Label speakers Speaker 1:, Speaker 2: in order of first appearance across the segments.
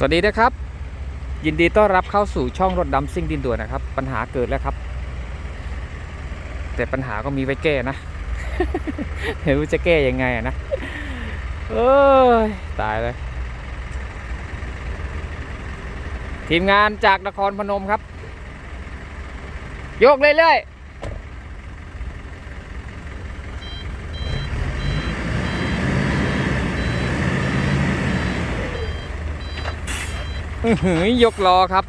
Speaker 1: สวัสดีนะครับ ยินดีต้อนรับเข้าสู่ช่องรถดำซิ่งดินด่วนนะครับ ปัญหาเกิดแล้วครับ แต่ปัญหาก็มีไว้แก้นะไม่รู้จะแก้ยังไงนะเอ้ยตายเลย ทีมงานจากนครพนมครับ โยกเรื่อยๆอื้อ หืยกล้อครับ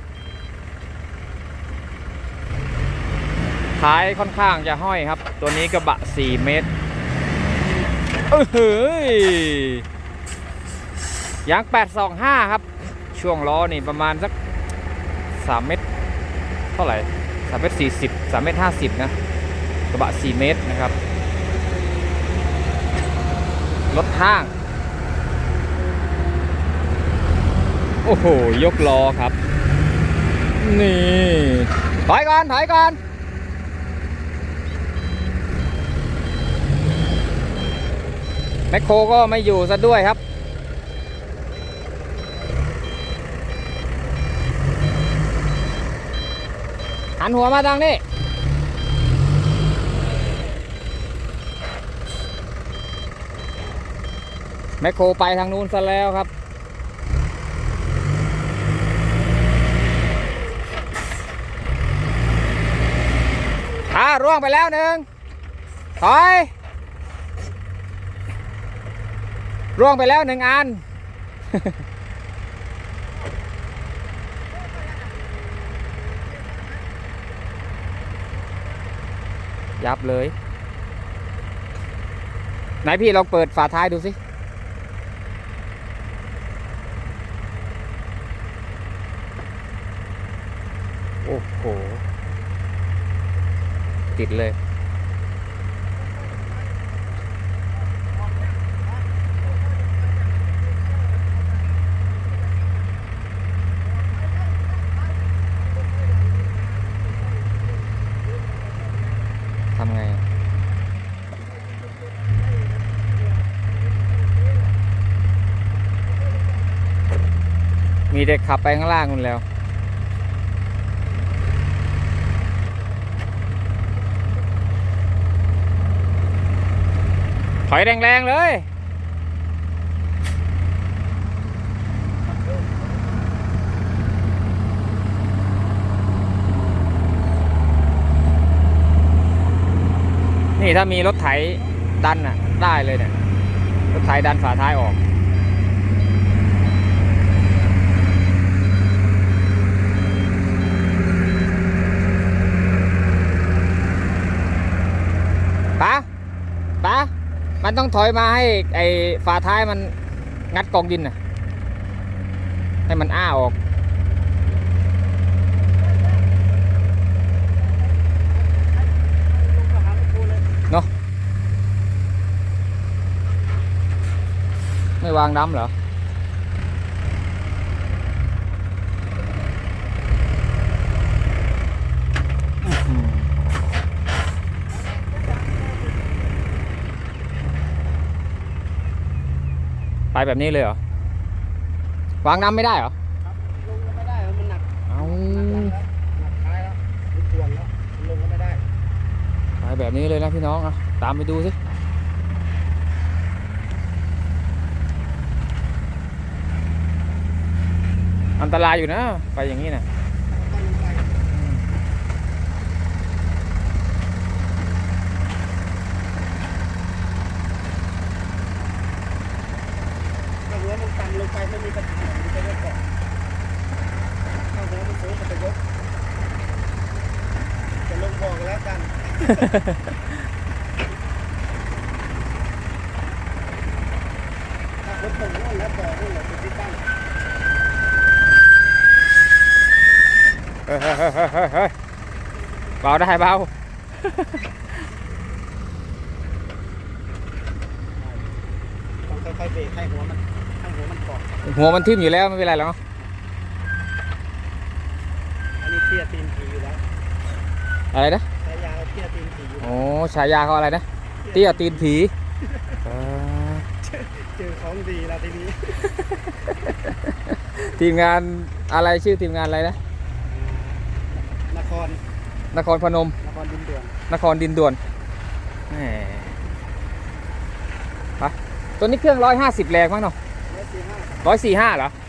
Speaker 1: ท้ายค่อนข้างจะห้อยครับ ตัวนี้กระบะ 4 เมตรเออเฮ้ยยาง 825 ครับ ช่วงล้อนี่ประมาณสัก 3 เมตร เท่าไหร่ 3 เมตร 40 3 เมตร 50 นะ กระบะ 4 เมตรนะครับ รถห้าง โอ้โห ยกล้อครับ นี่ถอยก่อนถอยก่อน แมคโครก็ไม่อยู่ซะด้วยครับ หันหัวมาทางนี้แมคโครไปทางนู้นซะแล้วครับ ร่วงไปแล้วหนึ่งถอยร่วงไปแล้วหนึ่งอัน ยับเลย ไหนพี่ลองเปิดฝาท้ายดูสิ โอ้โห ติดเลยทำไงมีเด็กขับไปข้างล่างนู่นแล้ว ถอยแรงๆเลย นี่ถ้ามีรถไถดันอะ ได้เลยเนี่ย รถไถดันฝาท้ายออกปะปะ มันต้องถอยมาให้ไอฝาท้ายมันงัดกองดินน่ะ ให้มันอ้าออก เนาะไม่วางน้ำเหรออื้อ แบบนี้เลยเหรอ วางน้ำไม่ได้เหรอ
Speaker 2: ลงก็ไม่ได้มันหนัก
Speaker 1: เอา
Speaker 2: หนักท้ายแล้วมันทวนแล้วมันลงก็ไม่ได้
Speaker 1: ไปแบบนี้เลยนะพี่น้องอะตามไปดูสิอันตรายอยู่นะ ไปอย่างนี้นะ
Speaker 2: ต้องลงไปถ้าหัวมันต่ำลงไปไม่มีปัญหามันจะยกเกาะถ้าหัวมันสูงมันจะยก จะลงบอกแล้วกัน ถ้ารถตรงนู้นแล้วบอกนู่นแหละเป็นที่ตั้ง
Speaker 1: เฮ้ยเฮ้ยเฮ้ยเฮ้ยเฮ้ยเฮ้ย เบาได้เบา
Speaker 2: ต้องค่อยๆเบรกให้หัวมันให้หัวมันเกาะ
Speaker 1: หัวมันทิ่มอยู่แล้วไม่เป็นไรหรอก
Speaker 2: อันนี้เตี้ยตีนผีอยู่แล้ว
Speaker 1: อะไรนะ
Speaker 2: อยู่
Speaker 1: โอ้ฉายาเขาอะไรนะเตี้ยตีนผีเออ
Speaker 2: เจอของดีแล้วทีนี้
Speaker 1: ทีมงานอะไรชื่อทีมงานอะไรนะ
Speaker 2: นคร
Speaker 1: นครพนม
Speaker 2: นครดินเดือน
Speaker 1: นครดินด่วนแหมไปตัวนี้เครื่องร้อยห้าสิบแรงมั้งเนาะ
Speaker 2: ร้อยสี่ห้า
Speaker 1: ร้อยสี่ห้าเหรออื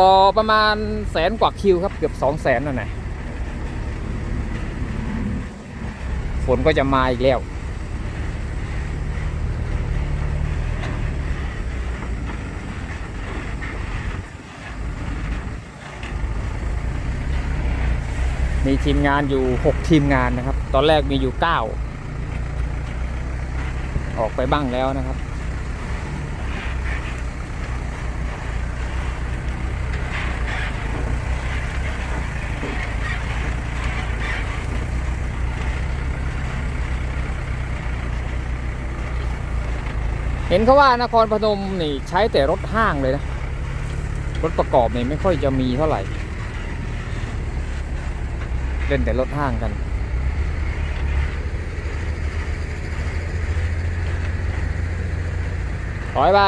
Speaker 1: บอประมาณแสนกว่าคิวครับ เกือบสองแสนนั่นแหละฝนก็จะมาอีกแล้ว มีทีมงานอยู่ 6 ทีมงานนะครับ ตอนแรกมีอยู่ 9 ออกไปบ้างแล้วนะครับ เห็นเขาว่านครพนมนี่ใช้แต่รถห้างเลยนะ รถประกอบนี่ไม่ค่อยจะมีเท่าไหร่ เล่นแต่รถห้างกัน ถอยไป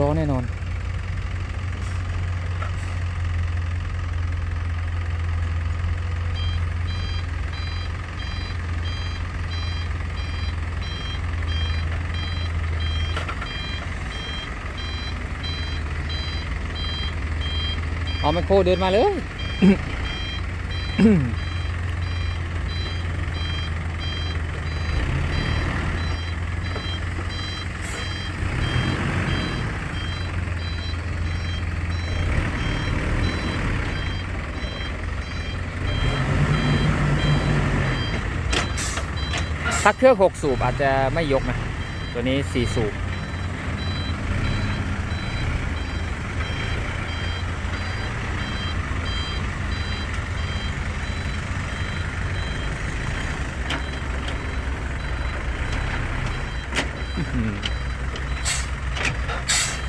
Speaker 1: ล้อแน่นอน เอาไมโครเดินมาเลย ถ้าเครื่อง6สูบอาจจะไม่ยกนะ ตัวนี้4สูบ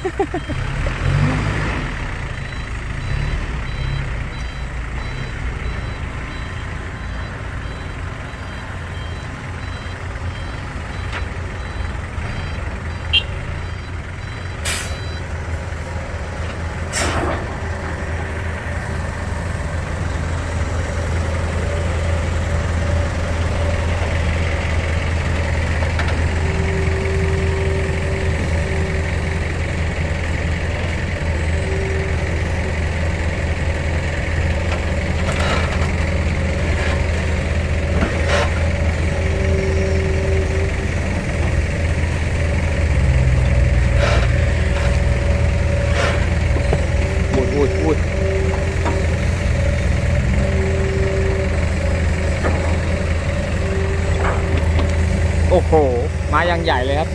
Speaker 1: พูด พูดพูดโอ้โห มาย่างใหญ่เลยครับ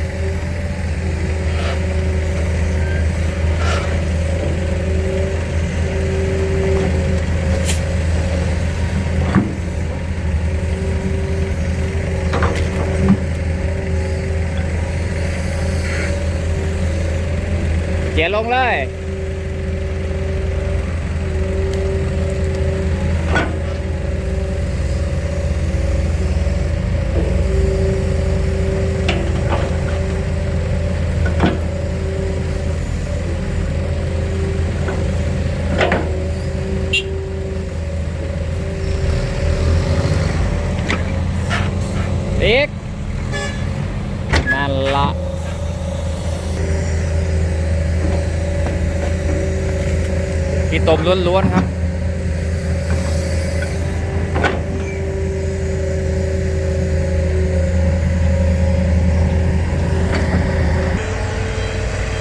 Speaker 1: เกียลงเลย อีก นั่นละ พี่ตมล้วนๆครับ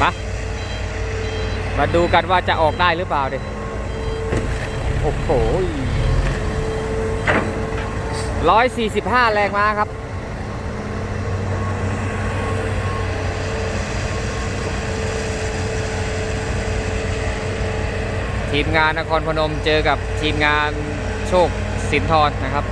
Speaker 1: ปะมาดูกันว่าจะออกได้หรือเปล่าดิโอ้โหร้อยสี่สิบห้าแรงมาครับ ทีมงานนครพนมเจอกับทีมงานโชคสินทรนะครับ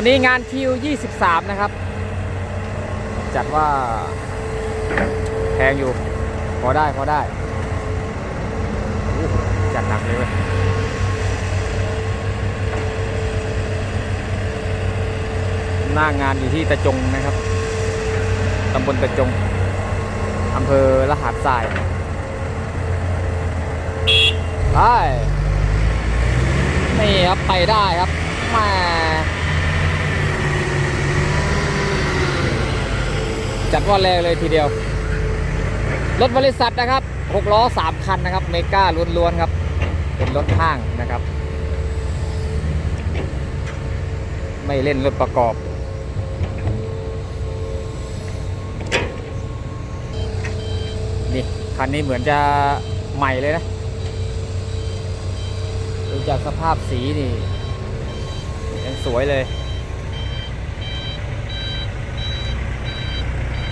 Speaker 1: ตัวนี้งานคิว 23 นะครับ จัดว่าแพงอยู่ พอได้พอได้ จัดหนักเลยเว้ยหน้างานอยู่ที่ตะจงนะครับ ตำบลตะจง อำเภอละหาดทรายไปนี่ครับ ไปได้ครับแมา จัดว่าแรงเลยทีเดียว รถบริษัทนะครับ6ล้อ 3 คันนะครับ เมกาล้วนๆครับ เป็นรถห้างนะครับ ไม่เล่นรถประกอบนี่คันนี้เหมือนจะใหม่เลยนะดูจากสภาพสีนี่ยังสวยเลย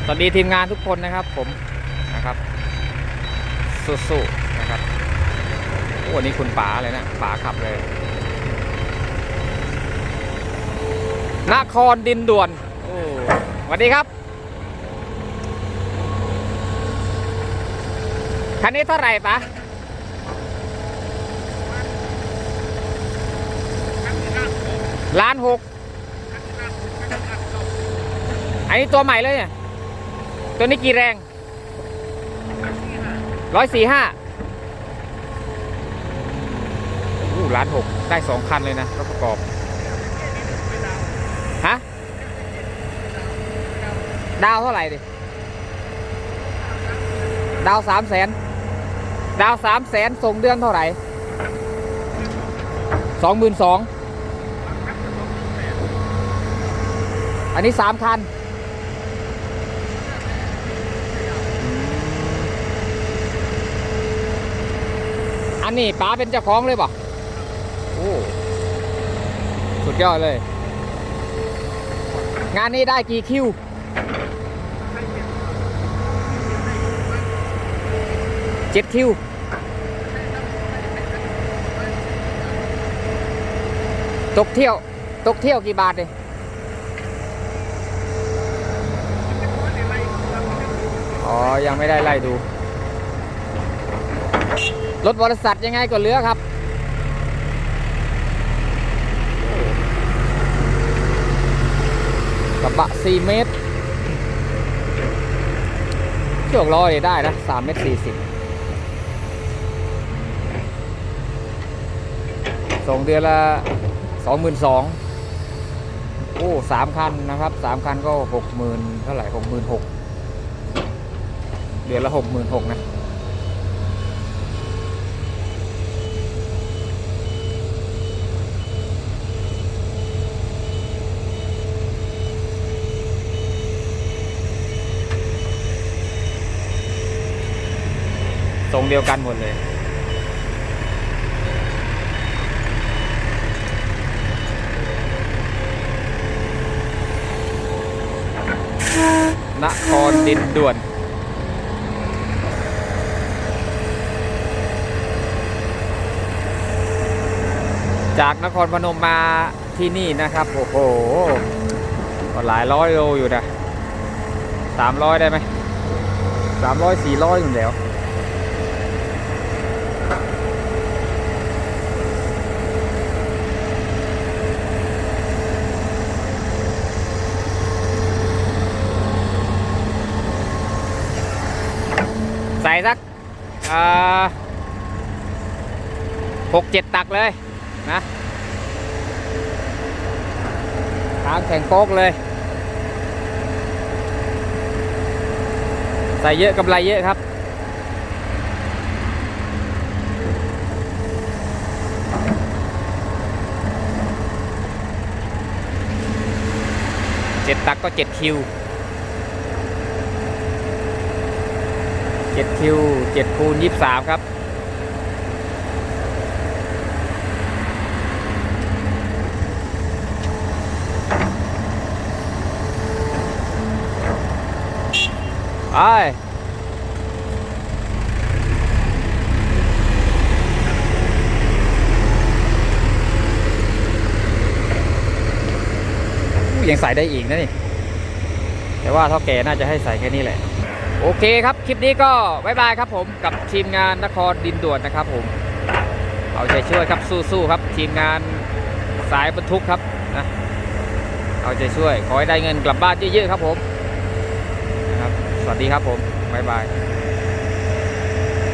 Speaker 1: สวัสดีทีมงานทุกคนนะครับ ผมนะครับสู้ๆนะครับโอ้วันนี้คุณป๋าเลยนะป๋าขับเลยนครดินด่วนโอ้สวัสดีครับคันนี้เท่าไหร่ปะล้านหกอันนี้ตัวใหม่เลยเนี่ย ตัวนี้กี่แรงร้อยสี่ห้าอู้ล้านหกได้สองคันเลยนะรถประกอบ ฮะ ดาวเท่าไหร่ดิ ดาวสามแสน ดาวสามแสนส่งเดือนเท่าไหร่สองหมื่นสอง อันนี้สามคัน อันนี้ป๋าเป็นเจ้าของเลยป่ะโอ้สุดยอดเลย งานนี้ได้กี่คิวเจ็ดคิวตกเที่ยว ตกเที่ยวกี่บาทเลยอ๋อ ยังไม่ได้ไล่ดู รถบริษัทยังไงก็เลือครับกระบะ 4 เมตรโชคล้อได้นะ 3 เมตร 40ส่งเดือนละ 22,000โอ้สามคันนะครับ3คันก็ 60,000 เท่าไหร่ 66,000 เดือนละ 66,000 นะ รงเดียวกันหมดเลย นครดินด่วนจากนครพนมมาที่นี่นะครับ โอ้โหก็หลายร้อยโลอยู่นะสามร้อยได้ไหมสามร้อยสี่ร้อยอยู่แล้ว หกเจ็ดตักเลยนะทางแข่งโป๊กเลย ใส่เยอะกำไรเยอะครับเจ็ดตักก็เจ็ดคิวเจ็ดคิวเจ็ดคูณยี่สามครับ ไปยังใส่ได้อีกนะนี่ แต่ว่าเท่าแก่น่าจะให้ใส่แค่นี้แหละ โอเคครับ คลิปนี้ก็บายบายครับผมกับทีมงานนครดินด่วนนะครับผม เอาใจช่วยครับสู้ๆครับ ทีมงานสายบรรทุกครับนะเอาใจช่วย ขอให้ได้เงินกลับบ้านเยอะๆครับผม สวัสดีครับผม บ๊ายบาย